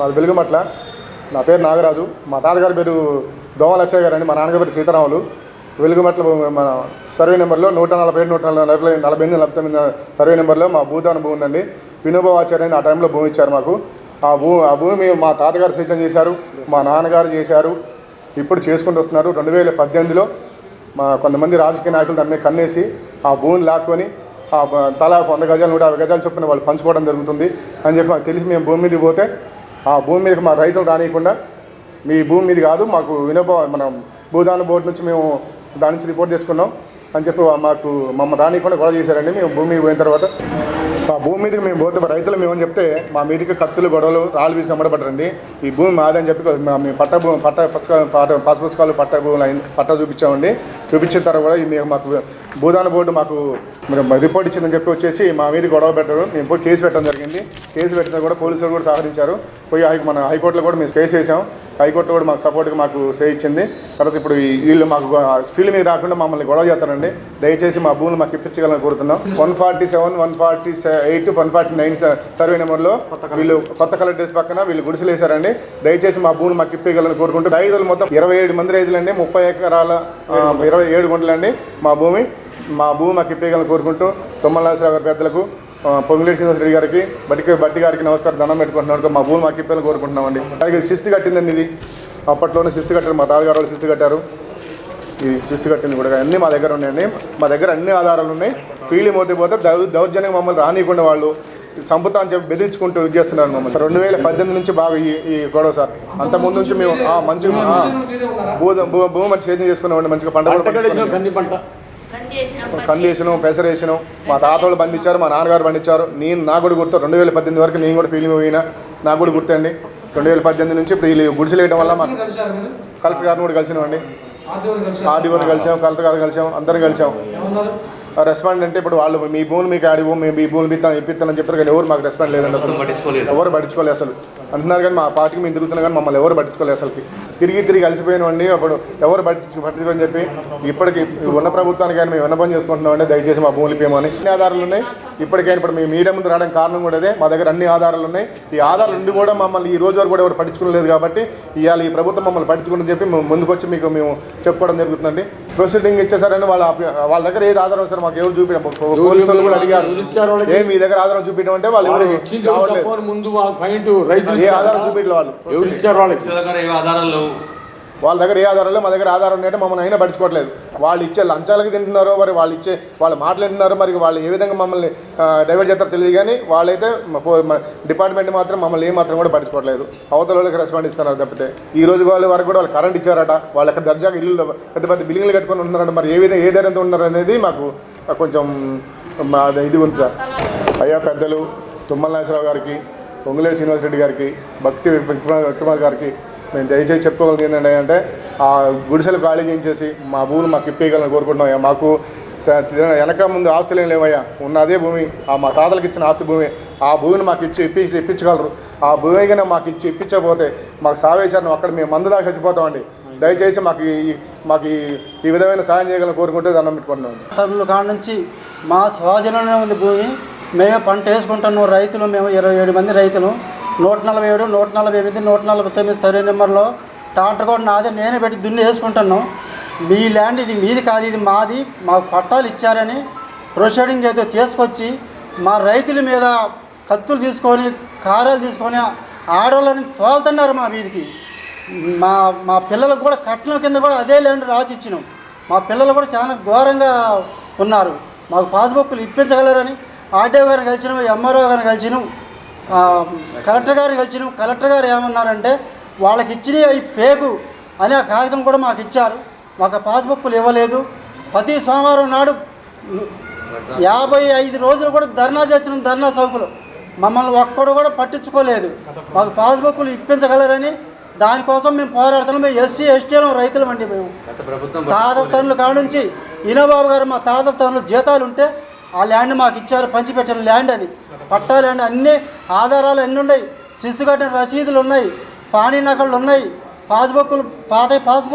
మాది వెలుగుమట్ల నా పేరు నాగరాజు. మా తాతగారి పేరు దోమల అచ్చయ్య గారు అండి. మా నాన్నగారి పేరు సీతారాములు. వెలుగుమట్ల మన సర్వే నెంబర్లో నూట నలభై ఏడు నూట నలభై నలభై ఎనిమిది నలభై తొమ్మిది సర్వే నెంబర్లో మా భూదాన భూమి ఉందండి వినోబావాచార్య అని ఆ టైంలో భూమి ఇచ్చారు మాకు. ఆ భూ ఆ భూమి మా తాతగారు సైతం చేశారు మా నాన్నగారు చేశారు. ఇప్పుడు చేసుకుంటూ వస్తున్నారు. రెండు వేల పద్దెనిమిదిలో మా కొంతమంది రాజకీయ నాయకులు దాని మీద కన్నేసి ఆ భూమిని లాక్కొని ఆ తలా వంద గజాలు నూట యాభై గజాలు చొప్పున వాళ్ళు పంచుకోవడం జరుగుతుంది అని చెప్పి మాకు తెలిసి మేము భూమి మీద పోతే ఆ భూమి మీదకి మా రైతులు రానియకుండా మీ భూమి మీది కాదు మాకు వినోబ మనం భూదాన బోర్డు నుంచి మేము దాని నుంచి రిపోర్ట్ తెచ్చుకున్నాం అని చెప్పి మాకు మమ్మల్ని రానియకుండా గొడవ చేశారండి. మేము భూమి మీద పోయిన తర్వాత ఆ భూమి మీదకి మేము పోతే రైతులు మేము చెప్తే మా మీదకి కత్తులు గొడవలు రాళ్ళు వీసి నమ్మడబడ్డారండి ఈ భూమి మాదని చెప్పి మేము పట్ట భూమి పట్ట పుస్తకాలు పట్ట పాస్ పుస్తకాలు పట్ట భూములు పట్ట చూపించామండి. చూపించిన తర్వాత కూడా మేము మాకు భూదాన బోర్డు మాకు రిపోర్ట్ ఇచ్చిందని చెప్పి వచ్చేసి మా మీద గొడవ పెట్టారు. మేము పోయి కేసు పెట్టడం జరిగింది. కేసు పెట్టినా కూడా పోలీసులు కూడా సహకరించారు. పోయి హై మన హైకోర్టులో కూడా మేము కేసు వేసాం. హైకోర్టు కూడా మాకు సపోర్ట్గా మాకు సే ఇచ్చింది. తర్వాత ఇప్పుడు వీళ్ళు మాకు ఫీల్డ్ మీద రాకుండా మమ్మల్ని గొడవ చేస్తారండి. దయచేసి మా భూములు మాకు ఇప్పించగలని కోరుతున్నాం. One forty seven one forty eight one forty nine survey నెంబర్లో వీళ్ళు కొత్త కలెక్టరేట్ పక్కన వీళ్ళు గుడిసెలు వేశారండి. దయచేసి మా భూములు మాకు ఇప్పగలని కోరుకుంటూ రైతులు మొత్తం ఇరవై ఏడు మంది రైతులండి. ముప్పై ఎకరాల ఇరవై ఏడు గుంటలండి మా భూమి. మా భూమి మాకు ఇప్పగలని కోరుకుంటూ తొమ్మలరావు గారి పెద్దలకు పొంగులేటి శ్రీనివాస రెడ్డి గారికి బట్టి బట్టి గారికి నమస్కారం దండం పెట్టుకుంటున్నాను మా భూమి మాకు ఇప్పేయాలని కోరుకుంటున్నామండి. అలాగే ఇది శిస్తు కట్టిందండి ఇది. అప్పట్లోనే శిస్తు కట్టారు మా తాతగారు వాళ్ళు శిస్తు కట్టారు. ఈ శిస్తు కట్టింది కూడా అన్నీ మా దగ్గర ఉన్నాయండి. మా దగ్గర అన్ని ఆధారాలు ఉన్నాయి. ఫీల్డ్ మోతే పోతే దౌ దౌర్జన్యం మమ్మల్ని రానియకుండా వాళ్ళు సంపుతా అని చెప్పి బెదిరించుకుంటూ ఇది చేస్తున్నారు మమ్మల్ని. రెండు వేల పద్దెనిమిది నుంచి బాగా ఈ ఈ గొడవ సార్. అంత ముందు నుంచి మేము మంచిగా భూ భూ భూమి మంచి సేద్యం చేసుకున్నామండి మంచిగా పంట కూడా పంట. కంది వేసినాం పెసర వేసినాం మా తాతలు పండించారు మా నాన్నగారు పండించారు నేను నాకు కూడా గుర్తు రెండు వేల పద్దెనిమిది వరకు నేను కూడా ఫీలింగ్ పోయినా నాకు కూడా గుర్తండి రెండు వేల పద్దెనిమిది నుంచి ఇప్పుడు వీళ్ళు గుడిసెలు వేయడం వల్ల మాకు కలెక్టర్ గారిని కూడా కలిసినామండి ఆదివారం కలిశారు ఆర్డీఓని కలిసాం కలెక్టర్ గారిని కలిసాం అందరం కలిసాం రెస్పాండ్ అంటే ఇప్పుడు వాళ్ళు మీ భూములు మీకు ఆడి భూమి మీ ఇస్తాం ఇప్పిస్తానని చెప్పారు కానీ ఎవరు మాకు రెస్పాండ్ లేదండి అసలు ఎవరు పట్టించుకోలేదు అసలు అంటున్నారు కానీ మా పార్టీకి మేము తిరుగుతున్నాం కానీ మమ్మల్ని ఎవరు పట్టించుకోలేదు అసలుకి. తిరిగి తిరిగి అలసిపోయినామండి అప్పుడు ఎవరు పట్టించు పట్టించుకోని చెప్పి ఇప్పటికి ఉన్న ప్రభుత్వానికి కానీ మేము విన్నపం చేసుకుంటున్నామండి దయచేసి మా భూములు ఇప్పేమని అన్ని ఆధారాలు ఉన్నాయి. ఇప్పటికైనా ఇప్పుడు మేము మీడియా ముందు రావడానికి కారణం కూడా అదే. మా దగ్గర అన్ని ఆధారాలు ఉన్నాయి. ఈ ఆధారాలు ఉండి కూడా మమ్మల్ని ఈ రోజు వరకు కూడా ఎవరు పట్టించుకోలేదు కాబట్టి ఇవాళ ఈ ప్రభుత్వం మమ్మల్ని పట్టించుకుందని చెప్పి మేము ముందుకొచ్చి మీకు మేము చెప్పుకోవడం జరుగుతుందండి. ప్రొసీడింగ్ ఇచ్చేసారని వాళ్ళ వాళ్ళ దగ్గర ఏది ఆధారం సార్ మాకు ఎవరు చూపించడం పోలీసు వాళ్ళు కూడా అడిగారు? ఏ మీ దగ్గర ఆధారం చూపించడం అంటే వాళ్ళు ఎవరు ఏ? ఆధారం చూపించలేదు వాళ్ళు. ఎవరు ఇచ్చారు వాళ్ళకి? దగ్గర ఏ ఆధారాలు లేవు. వాళ్ళ దగ్గర ఏ ఆధారం లేదు మా దగ్గర ఆధారం ఉన్నాయంటే మమ్మల్ని అయినా పట్టించుకోవట్లేదు. వాళ్ళు ఇచ్చే లంచాలకి తింటున్నారో మరి వాళ్ళు ఇచ్చే వాళ్ళు మాట్లాడుతున్నారో మరి వాళ్ళు ఏ విధంగా మమ్మల్ని డైవర్ట్ చేస్తారో తెలియదు కానీ వాళ్ళైతే డిపార్ట్మెంట్ మాత్రం మమ్మల్ని ఏ మాత్రం కూడా పట్టించుకోవట్లేదు. అవతల వాళ్ళకి రెస్పాండ్ ఇస్తున్నారు తప్పితే. ఈ రోజు వాళ్ళ వరకు కూడా వాళ్ళు కరెంట్ ఇచ్చారట. వాళ్ళు అక్కడ దర్జాగా ఇల్లు పెద్ద పెద్ద బిల్డింగ్లు కట్టుకొని ఉంటున్నారట. మరి ఏ విధంగా ఏ ధైర్యంతో ఉన్నారు అనేది మాకు కొంచెం మా ఇది ఉంది సార్. అయ్యా పెద్దలు తుమ్మల నాగేశ్వరరావు గారికి పొంగులేరు శ్రీనివాస రెడ్డి గారికి భక్తి విక్రమార్ గారికి మేము దయచేసి చెప్పుకోగలిగింది ఏంటంటే అంటే ఆ గుడిసెలు ఖాళీ చేయించేసి మా భూమిని మాకు ఇప్పేయగలని కోరుకుంటున్నాం మాకు వెనక ముందు ఆస్తులు ఏం లేవయ్యా. ఉన్న అదే భూమి ఆ మా తాతలకు ఇచ్చిన ఆస్తి భూమి ఆ భూమిని మాకు ఇచ్చి ఇప్పి ఇప్పించగలరు. ఆ భూమి కన్నా మాకు ఇచ్చి ఇప్పించకపోతే మాకు సావేశాన్ని అక్కడ మేము మందు దాకా చచ్చిపోతామండి దయచేసి మాకు ఈ మాకు ఈ- ఈ విధమైన సాయం చేయగలని కోరుకుంటే దండం పెట్టుకుంటున్నాం. తరుల కాడ నుంచి మా స్వాధీనంలో ఉంది భూమి. మేమే పంట వేసుకుంటున్నాం రైతులు మేము ఇరవై ఏడు మంది రైతులు. నూట నలభై ఏడు నూట నలభై ఎనిమిది నూట నలభై తొమ్మిది సర్వే నెంబర్లో ట్రాక్టర్ కూడా నాదే నేనే పెట్టి దున్ని వేసుకుంటున్నాం మీ ల్యాండ్ ఇది మీది కాదు ఇది మాది. మాకు పట్టాలు ఇచ్చారని ప్రొసీడింగ్ అయితే తీసుకొచ్చి మా రైతుల మీద కత్తులు తీసుకొని కారాలు తీసుకొని ఆడవాళ్ళని తోలుతున్నారు మా వీధికి మా మా పిల్లలకు కూడా కట్నం కింద కూడా అదే ల్యాండ్ రాసి ఇచ్చినాం. మా పిల్లలు కూడా చాలా ఘోరంగా ఉన్నారు. మాకు పాస్బుక్లు ఇప్పించగలరని ఆర్డీఓ గారిని కలిసినాం ఎంఆర్ఓ గారిని కలిసినాం కలెక్టర్ గారిని కలిసినాం. కలెక్టర్ గారు ఏమన్నారంటే వాళ్ళకి ఇచ్చిన ఈ పేగు అనే ఆ కాగితం కూడా మాకు ఇచ్చారు. మాకు పాస్బుక్లు ఇవ్వలేదు. ప్రతి సోమవారం నాడు యాభై ఐదు రోజులు కూడా ధర్నా చేసిన ధర్నా సౌకులు. మమ్మల్ని ఒక్కడు కూడా పట్టించుకోలేదు. మాకు పాస్బుక్లు ఇప్పించగలరని దానికోసం మేము పోరాడుతున్నాం. మేము ఎస్సీ ఎస్టీలం రైతులం అండి మేము. తాత తనుల కాడ నుంచి ఈనోబాబు గారు మా తాత తనులు జీతాలు ఉంటే ఆ ల్యాండ్ మాకు ఇచ్చారు పంచిపెట్టిన ల్యాండ్ అది. పట్టా ల్యాండ్ అన్ని ఆధారాలు అన్నీ ఉన్నాయి? శిస్తు కట్టిన రసీదులు ఉన్నాయి పానీ నకళ్ళు ఉన్నాయి పాస్బుక్లు పాత పాస్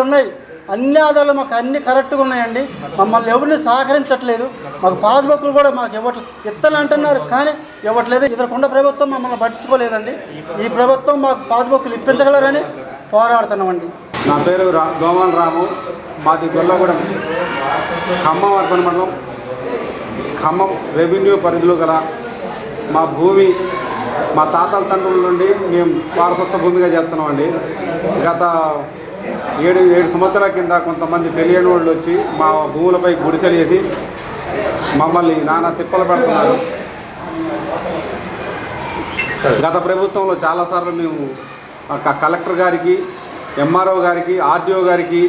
ఉన్నాయి. అన్ని ఆధారాలు మాకు అన్ని కరెక్ట్గా ఉన్నాయండి. మమ్మల్ని ఎవరిని సహకరించట్లేదు. మాకు పాస్బుక్లు కూడా మాకు ఇవ్వట్లేదు ఇత్తలు అంటున్నారు కానీ ఇవ్వట్లేదు. ఇతరకుండా ప్రభుత్వం మమ్మల్ని పట్టించుకోలేదండి. ఈ ప్రభుత్వం మాకు పాస్బుక్లు ఇప్పించగలరని పోరాడుతున్నామండి. నా పేరు రా దోమాల రాము. మాది గొల్లగూడెం. ఖమ్మం అర్బన్ మండలం. ఖమ్మం రెవెన్యూ పరిధిలో గల మా భూమి మా తాతల తండ్రుల నుండి మేము వారసత్వ భూమిగా చేస్తున్నామండి గత ఏడు ఏడు సంవత్సరాల కింద కొంతమంది తెలియని వాళ్ళు వచ్చి మా భూములపై గుడిసెలు వేసి మమ్మల్ని నానా తిప్పలు పెడుతున్నారు. గత ప్రభుత్వంలో చాలాసార్లు మేము కలెక్టర్ గారికి ఎంఆర్ఓ గారికి ఆర్డీఓ గారికి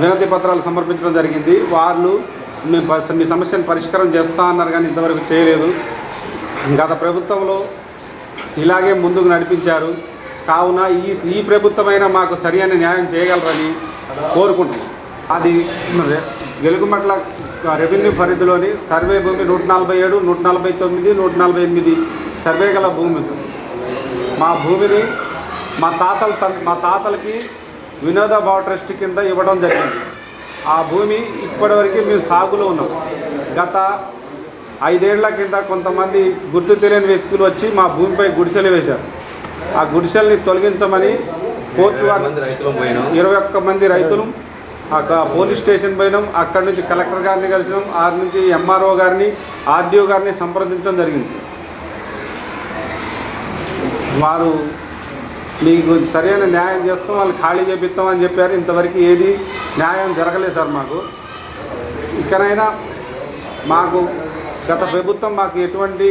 వినతి పత్రాలు సమర్పించడం జరిగింది. వాళ్ళు మీ ప- మీ సమస్యను పరిష్కారం చేస్తా అన్నారు కానీ ఇంతవరకు చేయలేదు. గత ప్రభుత్వంలో ఇలాగే ముందుకు నడిపించారు. కావున ఈ ఈ ప్రభుత్వమైనా మాకు సరైన న్యాయం చేయగలరని కోరుకుంటున్నాం. అది వెలుగుమట్ల రెవెన్యూ పరిధిలోని సర్వే భూమి నూట నలభై ఏడు నూట నలభై తొమ్మిది నూట నలభై ఎనిమిది సర్వే గల భూమి. సార్ మా భూమిని మా తాతల మా తాతలకి వినోద భావ ట్రస్ట్ కింద ఇవ్వడం జరిగింది. ఆ భూమి ఇప్పటివరకు మేము సాగులో ఉన్నాం. గత ఐదేళ్ళ కింద కొంతమంది గుర్తు తెలియని వ్యక్తులు వచ్చి మా భూమిపై గుడిసెలు వేశారు. ఆ గుడిసెల్ని తొలగించమని కోర్టు ఇరవై ఒక్క మంది రైతులు పోలీస్ స్టేషన్ పోయినాం. అక్కడి నుంచి కలెక్టర్ గారిని కలిసినాం. ఆ నుంచి ఎంఆర్ఓ గారిని ఆర్డీఓ గారిని సంప్రదించడం జరిగింది. వారు మీకు సరైన న్యాయం చేస్తాం వాళ్ళు ఖాళీ చేపిస్తాం అని చెప్పారు. ఇంతవరకు ఏది న్యాయం జరగలేదు సార్ మాకు. ఇకనైనా మాకు గత ప్రభుత్వం మాకు ఎటువంటి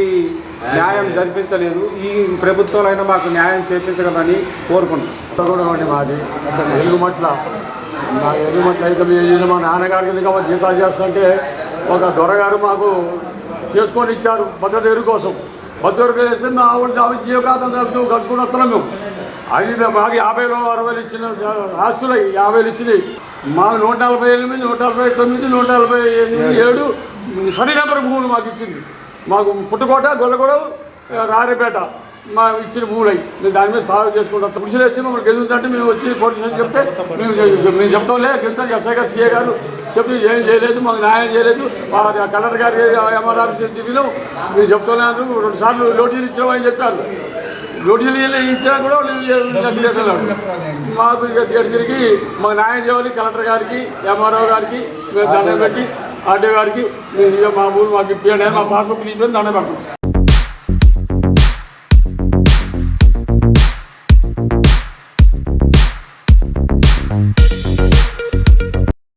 న్యాయం జరిపించలేదు. ఈ ప్రభుత్వంలో అయినా మాకు న్యాయం చేపించగలని కోరుకుంటున్నాం. మాది. ఎలుగుమట్ల. మా ఎలుగుమట్ల అయితే మా నాన్నగారికి ఇంకా జీతాలు చేస్తుంటే ఒక దొరగారు మాకు చేసుకొని ఇచ్చారు భద్రత ఎరువు కోసం. భద్రత ఎరువు చేస్తే మా ఆవిడ ఆమె జీవకాతం కలుపుతూ కలుసుకుని వస్తున్నాం మేము. అది మాకు యాభైలో అరవైలు ఇచ్చిన ఆస్తులు యాభైలు ఇచ్చినాయి. మాకు నూట నలభై ఎనిమిది నూట నలభై తొమ్మిది నూట నలభై ఎనిమిది ఏడు. సరి నెంబర్ భూములు మాకు ఇచ్చింది. మాకు పుట్టుకోట గొల్లగూడ రారేపేట మా ఇచ్చిన భూములు అవి మేము దాని మీద సాగు చేసుకుంటాం కృషి చేసి మమ్మల్ని గెలుస్తుంటే మేము వచ్చి పోలీస్ స్టేషన్ చెప్తే మేము మేము చెప్తాంలే గెలుస్తాం. ఎస్ఐ గారు సీఏ గారు చెప్పి ఏం చేయలేదు మాకు న్యాయం చేయలేదు. మా కలెక్టర్ గారికి ఎంఆర్ ఆఫీస్ దిగినాం మీరు చెప్తానే రెండు సార్లు నోటీసులు ఇచ్చినామని చెప్పారు. ఇయ్యలే- ఇచ్చినా కూడా వాళ్ళు మాకు ఇక తిరిగి మాకు న్యాయం చేయాలి కలెక్టర్ గారికి ఎంఆర్ఓ గారికి దండం పెట్టి ఆర్డీఓ గారికి మా ఊరు మాకు ఇప్పియండి మా పాస్బుక్ ఇప్పించి దండం పెడతాం.